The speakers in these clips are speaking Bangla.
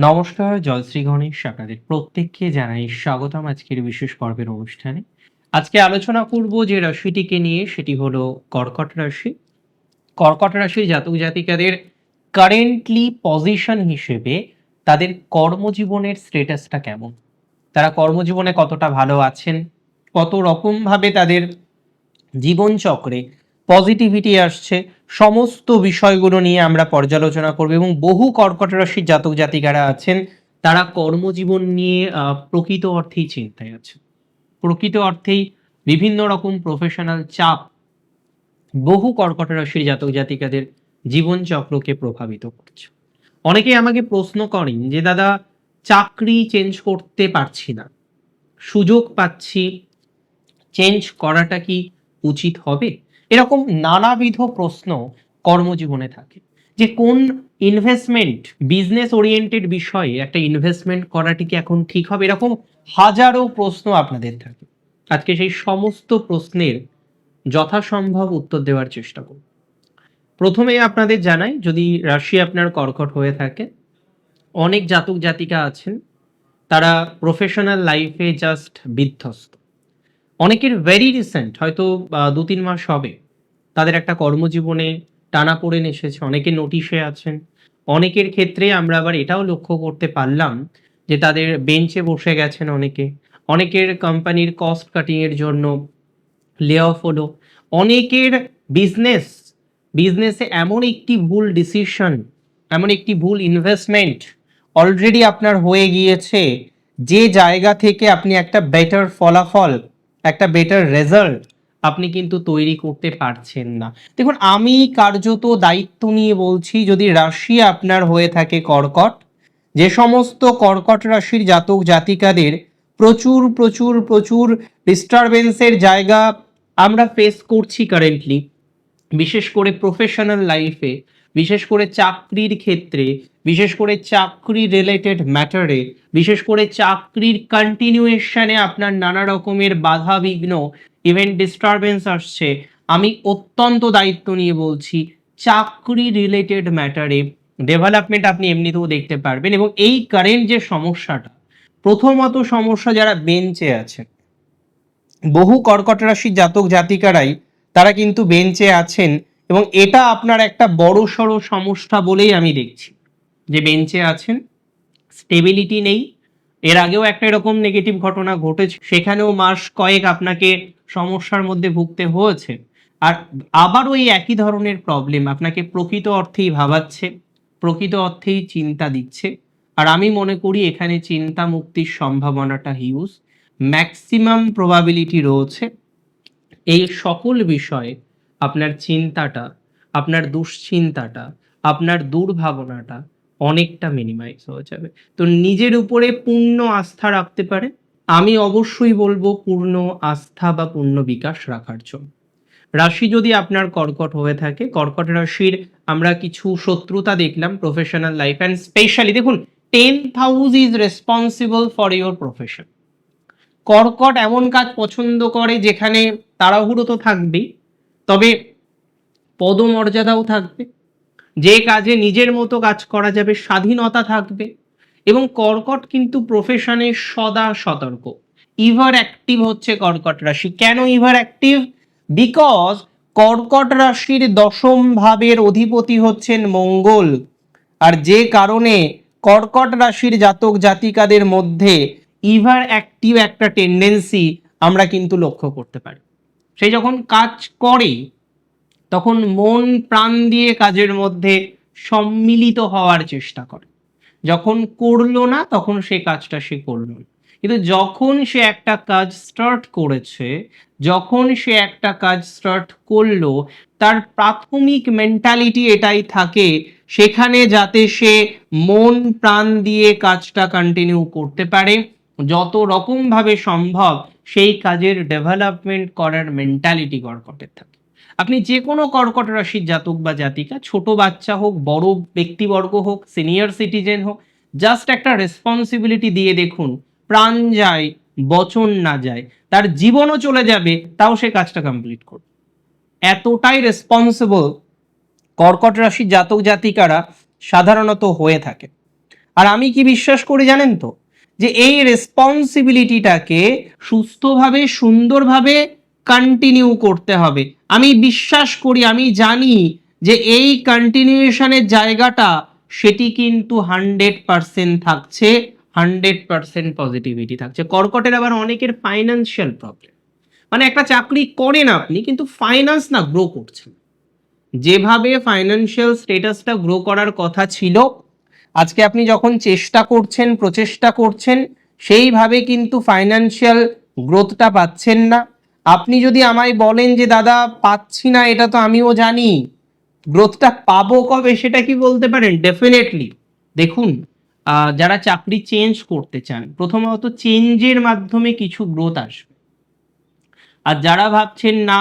নমস্কার জয়শ্রী গণেশ আপনাদের প্রত্যেককে জানাই স্বাগতম আজকের বিশেষ পর্বের অনুষ্ঠানে। আজকে আলোচনা করব যে রাশিটিকে নিয়ে, সেটি হলো কর্কট রাশি। কর্কট রাশি জাতক জাতিকাদের কারেন্টলি পজিশন হিসেবে তাদের কর্মজীবনের স্ট্যাটাসটা কেমন? তারা কর্মজীবনে কতটা ভালো আছেন? কত রকমভাবে তাদের জীবনচক্রে পজিটিভিটি আসছে, সমস্ত বিষয়গুলো নিয়ে আমরা পর্যালোচনা করব এবং বহু কর্কট রাশির জাতক জাতিকারা আছেন, তারা কর্মজীবন নিয়ে প্রকৃত অর্থেই চিন্তায় আছে প্রকৃত অর্থেই বিভিন্ন রকম প্রফেশনাল চাপ বহু কর্কট রাশির জাতক জাতিকাদের জীবনচক্রকে প্রভাবিত করছে। অনেকেই আমাকে প্রশ্ন করেন যে, দাদা, চাকরি চেঞ্জ করতে পারছি না। সুযোগ পাচ্ছি। চেঞ্জ করাটা কি উচিত হবে? এরকম নানাবিধ প্রশ্ন কর্মজীবনে থাকে যে কোন ইনভেস্টমেন্ট বিজনেস ওরিয়েন্টেড বিষয়ে একটা ইনভেস্টমেন্ট করাটি কি এখন ঠিক হবে? এরকম হাজারো প্রশ্ন আপনাদের থাকে। আজকে সেই সমস্ত প্রশ্নের যথাসম্ভব উত্তর দেওয়ার চেষ্টা করব। প্রথমে আপনাদের জানাই, যদি রাশি আপনার কর্কট হয়ে থাকে, অনেক জাতক জাতিকা আছেন, তারা প্রফেশনাল লাইফে জাস্ট বিধ্বস্ত। অনেকের ভেরি রিসেন্ট হয়তো দু তিন মাস হবে, তাদের একটা কর্মজীবনে টানা পড়েন এসেছে, অনেকে নোটিশে আছেন। অনেকের ক্ষেত্রে আমরা আবার এটাও লক্ষ্য করতে পারলাম যে তাদের বেঞ্চে বসে গেছেন অনেকে। অনেকের কোম্পানির কস্ট কাটিং এর জন্য লে অফ হলো। অনেকের বিজনেস বিজনেসে এমন একটি ভুল ডিসিশন এমন একটি ভুল ইনভেস্টমেন্ট অলরেডি আপনার হয়ে গিয়েছে, যে জায়গা থেকে আপনি একটা বেটার ফলাফল একটা বেটার রেজাল্ট আপনি কিন্তু তৈরি করতে পারছেন না। দেখুন, আমি কার্যত দায়িত্ব নিয়ে বলছি, যদি রাশি আপনার হয়ে থাকে কর্কট, যে সমস্ত কর্কট রাশির জাতক জাতিকাদের প্রচুর প্রচুর প্রচুর ডিস্টারবেন্সের জায়গা আমরা ফেস করছি কারেন্টলি বিশেষ করে প্রফেশনাল লাইফে বিশেষ করে চাকরির ক্ষেত্রে, বিশেষ করে চাকরি রিলেটেড ম্যাটারে বিশেষ করে চাকরির কন্টিনিউয়েশনে আপনার নানা রকমের বাধা বিঘ্ন ইভেন্ট ডিস্টারবেন্স আসছে। আমি অত্যন্ত দায়িত্ব নিয়ে বলছি, চাকরি রিলেটেড ম্যাটারে ডেভেলপমেন্ট আপনি এমনিতেও দেখতে পারবেন এবং এই কারেন্ট যে সমস্যাটা, প্রথমত সমস্যা যারা বেঞ্চে আছেন, বহু কর্কট রাশির জাতক জাতিকারাই, তারা কিন্তু বেঞ্চে আছেন এবং এটা আপনার একটা বড় সড় সমস্যা বলেই আমি দেখছি। যে বেঞ্চে আছেন, স্টেবিলিটি নেই, এর আগেও একটা এরকম নেগেটিভ ঘটনা ঘটেছে, সেখানেও মাস কয়েক আপনাকে সমস্যার মধ্যে ভুগতে হয়েছে। আর আবার ওই একই ধরনের প্রবলেম আপনাকে প্রকৃত অর্থেই ভাবাচ্ছে, প্রকৃত অর্থেই চিন্তা দিচ্ছে। আর আমি মনে করি এখানে চিন্তা মুক্তির সম্ভাবনাটা হিউজ ম্যাক্সিমাম প্রবাবিলিটি রয়েছে। এই সকল বিষয়ে আপনার চিন্তাটা, আপনার দুশ্চিন্তাটা, আপনার দুর্ভাবনাটা অনেকটা মিনিমাইজ হয়ে যাবে। তো নিজের উপরে পূর্ণ আস্থা রাখতে পারে আমি অবশ্যই বলব পূর্ণ আস্থা বা পূর্ণ বিকাশ রাখার জন্য। রাশি যদি আপনার কর্কট হয়ে থাকে, কর্কট রাশির আমরা কিছু শত্রুতা দেখলাম প্রফেশনাল লাইফ অ্যান্ড স্পেশালি দেখুন tenth house is responsible for your profession কর্কট এমন কাজ পছন্দ করে যেখানে তাড়াহুড়ো তো থাকবেই। তবে পদমর্যাদাও থাকবে। যে কাজে নিজের মতো কাজ করা যাবে, স্বাধীনতা থাকবে এবং কর্কট কিন্তু প্রফেশনে সদা সতর্ক। ইভার অ্যাক্টিভ হচ্ছে কর্কট রাশি। কেন ইভার অ্যাক্টিভ বিকজ কর্কট রাশির দশম ভাবের অধিপতি হচ্ছেন মঙ্গল। আর যে কারণে কর্কট রাশির জাতক জাতিকাদের মধ্যে ইভার অ্যাক্টিভ একটা টেন্ডেন্সি আমরা কিন্তু লক্ষ্য করতে পারি। সে যখন কাজ করে, তখন মন প্রাণ দিয়ে কাজের মধ্যে সম্মিলিত হওয়ার চেষ্টা করে। যখন করল না, তখন সে কাজটা সে করল না। কিন্তু যখন সে একটা কাজ স্টার্ট করেছে, যখন সে একটা কাজ স্টার্ট করল, তার প্রাথমিক মেন্টালিটি এটাই থাকে, সেখানে যাতে সে মন প্রাণ দিয়ে কাজটা কন্টিনিউ করতে পারে। যত রকম ভাবে সম্ভব সেই কাজের ডেভেলপমেন্ট করার মেন্টালিটি কর্কটের থাকে। আপনি যে কোনো কর্কট রাশির জাতক বা জাতিকা, ছোট বাচ্চা হোক, বড় ব্যক্তিবর্গ হোক সিনিয়র সিটিজেন হোক জাস্ট একটা রেসপন্সিবিলিটি দিয়ে দেখুন, প্রাণ যায়, বচন না যায়, তার জীবনও চলে যাবে, তাও সে কাজটা কমপ্লিট করবে। এতটাই রেসপন্সিবল কর্কট রাশির জাতক জাতিকারা সাধারণত হয়ে থাকে। আর আমি কি বিশ্বাস করি জানেন তো? যে এই রেসপন্সিবিলিটিটাকে সুস্থভাবে, সুন্দরভাবে কন্টিনিউ করতে হবে। আমি বিশ্বাস করি, আমি জানি যে এই কন্টিনিউশনের জায়গাটা, সেটি কিন্তু হান্ড্রেড পার্সেন্ট থাকছে হান্ড্রেড পার্সেন্ট পজিটিভিটি থাকছে। কর্কটের আবার অনেকের ফাইন্যান্সিয়াল প্রবলেম মানে একটা চাকরি করেন আপনি, কিন্তু ফাইন্যান্স না গ্রো করছেন। যেভাবে ফাইন্যান্সিয়াল স্টেটাসটা গ্রো করার কথা ছিল আজকে আপনি যখন চেষ্টা করছেন, প্রচেষ্টা করছেন, সেইভাবে কিন্তু ফাইন্যান্সিয়াল গ্রোথটা পাচ্ছেন না। আপনি যদি আমায় বলেন যে, দাদা, পাচ্ছি না, এটা তো আমিও জানি। গ্রোথটা পাবো কবে সেটা কি বলতে পারেন? ডেফিনেটলি দেখুন যারা চাকরি চেঞ্জ করতে চান, প্রথমত চেঞ্জের মাধ্যমে কিছু গ্রোথ আসবে। আর যারা ভাবছেন, না,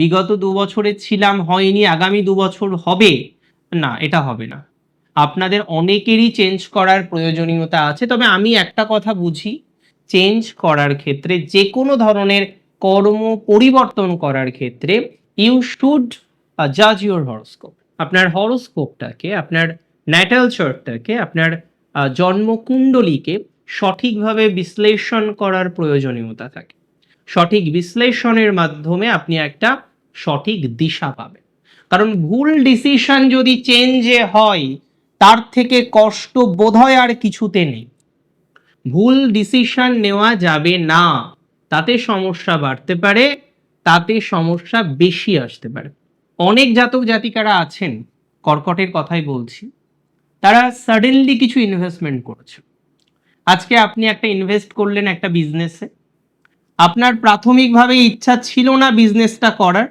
বিগত দু বছরে ছিলাম, হয়নি, আগামী দু বছর হবে। না, এটা হবে না। আপনাদের অনেকেরই চেঞ্জ করার প্রয়োজনীয়তা আছে তবে আমি একটা কথা বুঝি চেঞ্জ করার ক্ষেত্রে যে কোনো ধরনের কর্ম পরিবর্তন করার ক্ষেত্রে ইউ শুড জাজ ইউর হরস্কোপ আপনার হরস্কোপটাকে আপনার ন্যাটাল আপনার আহ, জন্মকুণ্ডলীকে সঠিকভাবে বিশ্লেষণ করার প্রয়োজনীয়তা থাকে। সঠিক বিশ্লেষণের মাধ্যমে আপনি একটা সঠিক দিশা পাবেন। কারণ ভুল ডিসিশন যদি চেঞ্জে হয় তার থেকে কষ্ট বোধহয় আর কিছুতে নেই। ভুল ডিসিশন নেওয়া যাবে না। তাতে সমস্যা বাড়তে পারে, তাতে সমস্যা বেশি আসতে পারে। অনেক জাতক জাতিকারা আছেন, কর্কটের কথাই বলছি। তারা সাডেনলি কিছু ইনভেস্টমেন্ট করেছে। আজকে আপনি একটা ইনভেস্ট করলেন একটা বিজনেসে আপনার প্রাথমিকভাবে ইচ্ছা ছিল না বিজনেসটা করার,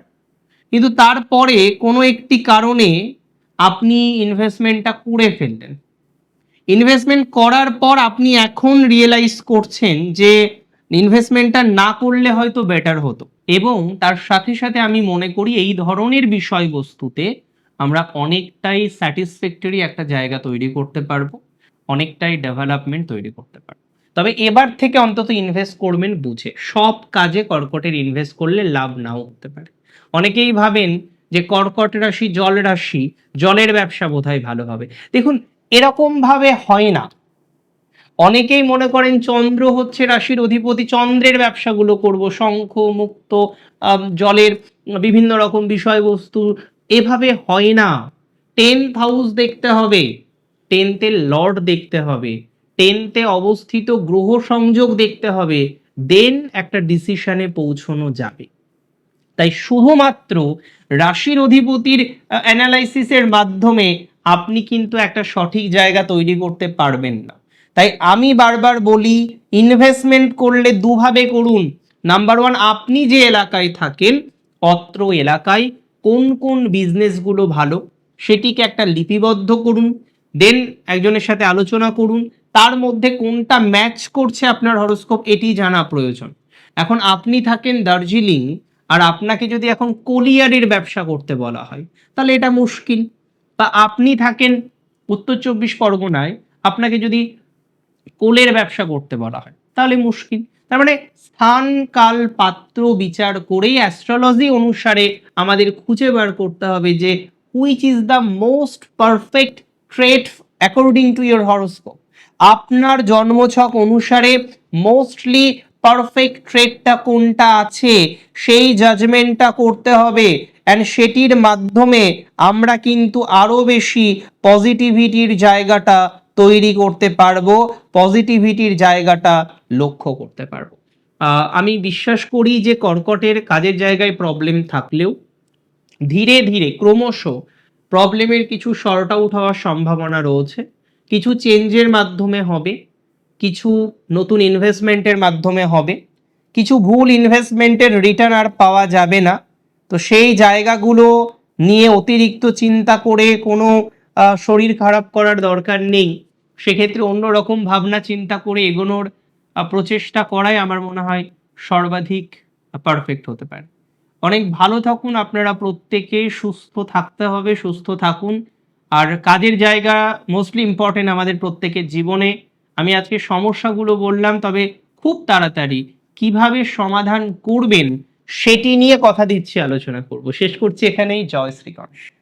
কিন্তু তারপরে কোনো একটি কারণে আপনি ইনভেস্টমেন্টটা করে ফেললেন। ইনভেস্টমেন্ট করার পর আপনি এখন রিয়েলাইজ করছেন যে ইনভেস্টমেন্টটা না করলে হয়তো বেটার হতো এবং তার সাথে সাথে আমি মনে করি এই ধরনের বিষয়বস্তুতে আমরা অনেকটাই স্যাটিসফ্যাক্টরি একটা জায়গা তৈরি করতে পারব, অনেকটাই ডেভেলপমেন্ট তৈরি করতে পারব। তবে এবার থেকে অন্তত ইনভেস্ট করবেন বুঝে। সব কাজে কর্কটের ইনভেস্ট করলে লাভ নাও হতে পারে। অনেকেই ভাবেন যে কর্কট রাশি, জল রাশি, জলের ব্যবসা বোধহয় ভালো হবে। দেখুন, এরকম ভাবে হয় না। অনেকেই মনে করেন চন্দ্র হচ্ছে রাশির অধিপতি, চন্দ্রের ব্যবসাগুলো করব, শঙ্খ, মুক্ত জলের বিভিন্ন রকম বিষয়বস্তু, এভাবে হয় না। টেন্থ হাউস দেখতে হবে টেন্থে লর্ড দেখতে হবে টেন্থে অবস্থিত গ্রহ সংযোগ দেখতে হবে দেন একটা ডিসিশনে পৌঁছানো যাবে। তাই শুধুমাত্র রাশির অধিপতির অ্যানালাইসিসের মাধ্যমে আপনি কিন্তু একটা সঠিক জায়গা তৈরি করতে পারবেন না। তাই আমি বারবার বলি ইনভেস্টমেন্ট করলে দুভাবে করুন। নাম্বার ওয়ান আপনি যে এলাকায় থাকেন, অত্র এলাকায় কোন কোন বিজনেসগুলো ভালো, সেটিকে একটা লিপিবদ্ধ করুন। দেন একজনের সাথে আলোচনা করুন, তার মধ্যে কোনটা ম্যাচ করছে আপনার হরোস্কোপ এটি জানা প্রয়োজন। এখন আপনি থাকেন দার্জিলিং আর আপনাকে যদি এখন কোলিয়ারের ব্যবসা করতে বলা হয়, তাহলে এটা মুশকিল। বা আপনি থাকেন উত্তর চব্বিশ পরগনায়, আপনাকে যদি কোলের ব্যবসা করতে বলা হয়, তাহলে মুশকিল। তার মানে স্থান, কাল, পাত্র বিচার করেই অ্যাস্ট্রোলজি অনুসারে আমাদের খুঁজে বার করতে হবে যে which is the most perfect trade according to your horoscope আপনার জন্মছক অনুসারে মোস্টলি পারফেক্ট ট্রেডটা কোনটা আছে, সেই জাজমেন্টটা করতে হবে। অ্যান্ড সেটির মাধ্যমে আমরা কিন্তু আরও বেশি পজিটিভিটির জায়গাটা তৈরি করতে পারব পজিটিভিটির জায়গাটা লক্ষ্য করতে পারব। আমি বিশ্বাস করি যে কর্কটের কাজের জায়গায় প্রবলেম থাকলেও ধীরে ধীরে, ক্রমশ প্রবলেমের কিছু শর্ট আউট হওয়ার সম্ভাবনা রয়েছে। কিছু চেঞ্জের মাধ্যমে হবে। কিছু নতুন ইনভেস্টমেন্টের মাধ্যমে হবে। কিছু ভুল ইনভেস্টমেন্টের রিটার্ন আর পাওয়া যাবে না। তো সেই জায়গাগুলো নিয়ে অতিরিক্ত চিন্তা করে কোনো শরীর খারাপ করার দরকার নেই। সেক্ষেত্রে অন্যরকম ভাবনা চিন্তা করে এগোনোর প্রচেষ্টা করাই আমার মনে হয় সর্বাধিক পারফেক্ট হতে পারে। অনেক ভালো থাকুন আপনারা প্রত্যেকে, সুস্থ থাকতে হবে, সুস্থ থাকুন। আর কাজের জায়গা মোস্টলি ইম্পর্টেন্ট আমাদের প্রত্যেকের জীবনে। আমি আজকে সমস্যাগুলো বললাম, তবে খুব তাড়াতাড়ি। কীভাবে সমাধান করবেন, সেটি নিয়ে কথা দিচ্ছি, আলোচনা করব। শেষ করছি এখানেই। জয় শ্রী